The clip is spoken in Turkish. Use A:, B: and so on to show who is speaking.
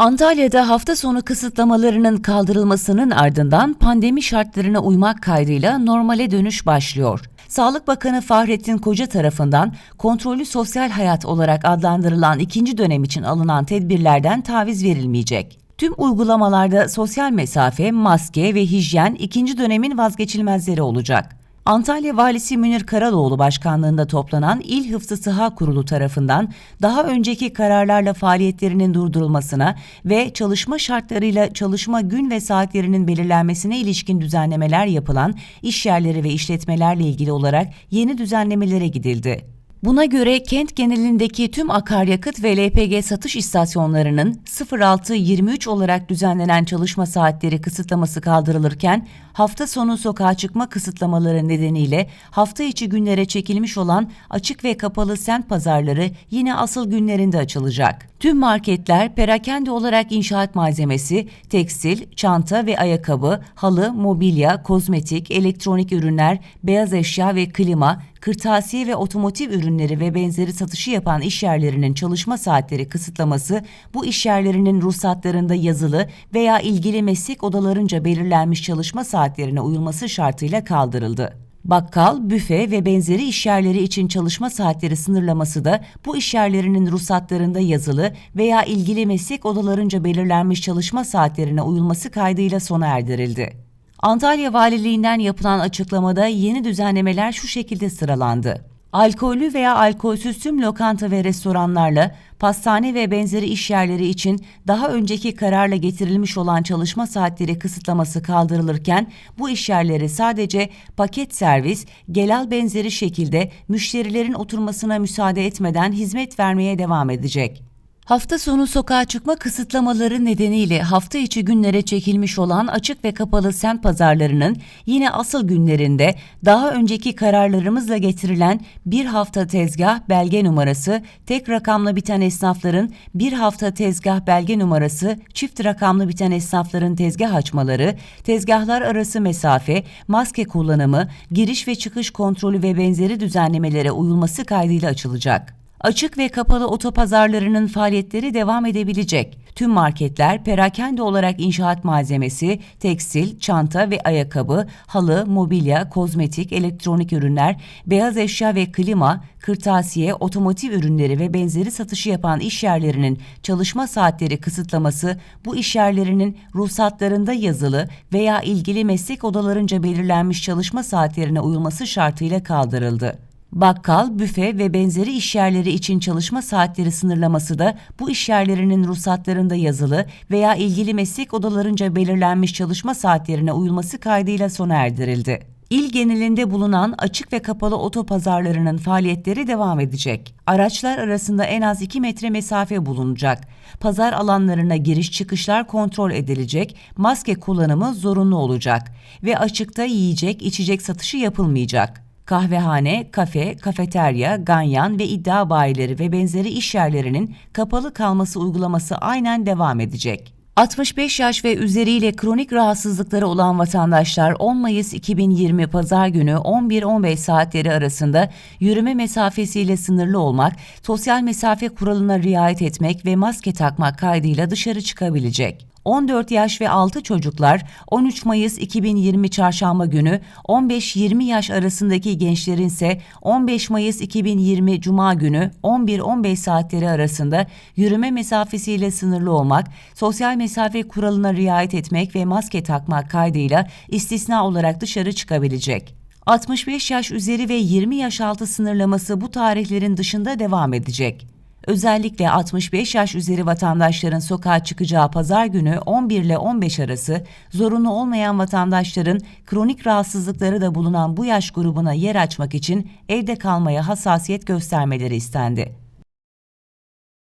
A: Antalya'da hafta sonu kısıtlamalarının kaldırılmasının ardından pandemi şartlarına uymak kaydıyla normale dönüş başlıyor. Sağlık Bakanı Fahrettin Koca tarafından kontrollü sosyal hayat olarak adlandırılan ikinci dönem için alınan tedbirlerden taviz verilmeyecek. Tüm uygulamalarda sosyal mesafe, maske ve hijyen ikinci dönemin vazgeçilmezleri olacak. Antalya Valisi Münir Karadoğlu başkanlığında toplanan İl Hıfzı Sıha Kurulu tarafından daha önceki kararlarla faaliyetlerinin durdurulmasına ve çalışma şartlarıyla çalışma gün ve saatlerinin belirlenmesine ilişkin düzenlemeler yapılan iş yerleri ve işletmelerle ilgili olarak yeni düzenlemelere gidildi. Buna göre kent genelindeki tüm akaryakıt ve LPG satış istasyonlarının 06-23 olarak düzenlenen çalışma saatleri kısıtlaması kaldırılırken hafta sonu sokağa çıkma kısıtlamaları nedeniyle hafta içi günlere çekilmiş olan açık ve kapalı semt pazarları yine asıl günlerinde açılacak. Tüm marketler perakende olarak inşaat malzemesi, tekstil, çanta ve ayakkabı, halı, mobilya, kozmetik, elektronik ürünler, beyaz eşya ve klima, kırtasiye ve otomotiv ürünleri ve benzeri satışı yapan işyerlerinin çalışma saatleri kısıtlaması bu işyerlerinin ruhsatlarında yazılı veya ilgili meslek odalarınca belirlenmiş çalışma saatlerine uyulması şartıyla kaldırıldı. Bakkal, büfe ve benzeri işyerleri için çalışma saatleri sınırlaması da bu işyerlerinin ruhsatlarında yazılı veya ilgili meslek odalarınca belirlenmiş çalışma saatlerine uyulması kaydıyla sona erdirildi. Antalya Valiliğinden yapılan açıklamada yeni düzenlemeler şu şekilde sıralandı. Alkollü veya alkolsüz tüm lokanta ve restoranlarla pastane ve benzeri iş yerleri için daha önceki kararla getirilmiş olan çalışma saatleri kısıtlaması kaldırılırken bu iş yerleri sadece paket servis, gelal benzeri şekilde müşterilerin oturmasına müsaade etmeden hizmet vermeye devam edecek. Hafta sonu sokağa çıkma kısıtlamaları nedeniyle hafta içi günlere çekilmiş olan açık ve kapalı semt pazarlarının yine asıl günlerinde daha önceki kararlarımızla getirilen bir hafta tezgah belge numarası, tek rakamlı biten esnafların bir hafta tezgah belge numarası, çift rakamlı biten esnafların tezgah açmaları, tezgahlar arası mesafe, maske kullanımı, giriş ve çıkış kontrolü ve benzeri düzenlemelere uyulması kaydıyla açılacak. Açık ve kapalı otopazarlarının faaliyetleri devam edebilecek. Tüm marketler perakende olarak inşaat malzemesi, tekstil, çanta ve ayakkabı, halı, mobilya, kozmetik, elektronik ürünler, beyaz eşya ve klima, kırtasiye, otomotiv ürünleri ve benzeri satışı yapan iş yerlerinin çalışma saatleri kısıtlaması bu iş yerlerinin ruhsatlarında yazılı veya ilgili meslek odalarınca belirlenmiş çalışma saatlerine uyulması şartıyla kaldırıldı. Bakkal, büfe ve benzeri işyerleri için çalışma saatleri sınırlaması da bu işyerlerinin ruhsatlarında yazılı veya ilgili meslek odalarınca belirlenmiş çalışma saatlerine uyulması kaydıyla sona erdirildi. İl genelinde bulunan açık ve kapalı otopazarlarının faaliyetleri devam edecek. Araçlar arasında en az 2 metre mesafe bulunacak. Pazar alanlarına giriş çıkışlar kontrol edilecek, maske kullanımı zorunlu olacak ve açıkta yiyecek, içecek satışı yapılmayacak kahvehane, kafe, kafeterya, ganyan ve iddia bayileri ve benzeri iş yerlerinin kapalı kalması uygulaması aynen devam edecek. 65 yaş ve üzeriyle kronik rahatsızlıkları olan vatandaşlar 10 Mayıs 2020 Pazar günü 11-15 saatleri arasında yürüme mesafesiyle sınırlı olmak, sosyal mesafe kuralına riayet etmek ve maske takmak kaydıyla dışarı çıkabilecek. 14 yaş ve altı çocuklar 13 Mayıs 2020 Çarşamba günü 15-20 yaş arasındaki gençlerin ise 15 Mayıs 2020 Cuma günü 11-15 saatleri arasında yürüme mesafesiyle sınırlı olmak, sosyal mesafe kuralına riayet etmek ve maske takmak kaydıyla istisna olarak dışarı çıkabilecek. 65 yaş üzeri ve 20 yaş altı sınırlaması bu tarihlerin dışında devam edecek. Özellikle 65 yaş üzeri vatandaşların sokağa çıkacağı pazar günü 11 ile 15 arası zorunlu olmayan vatandaşların kronik rahatsızlıkları da bulunan bu yaş grubuna yer açmak için evde kalmaya hassasiyet göstermeleri istendi.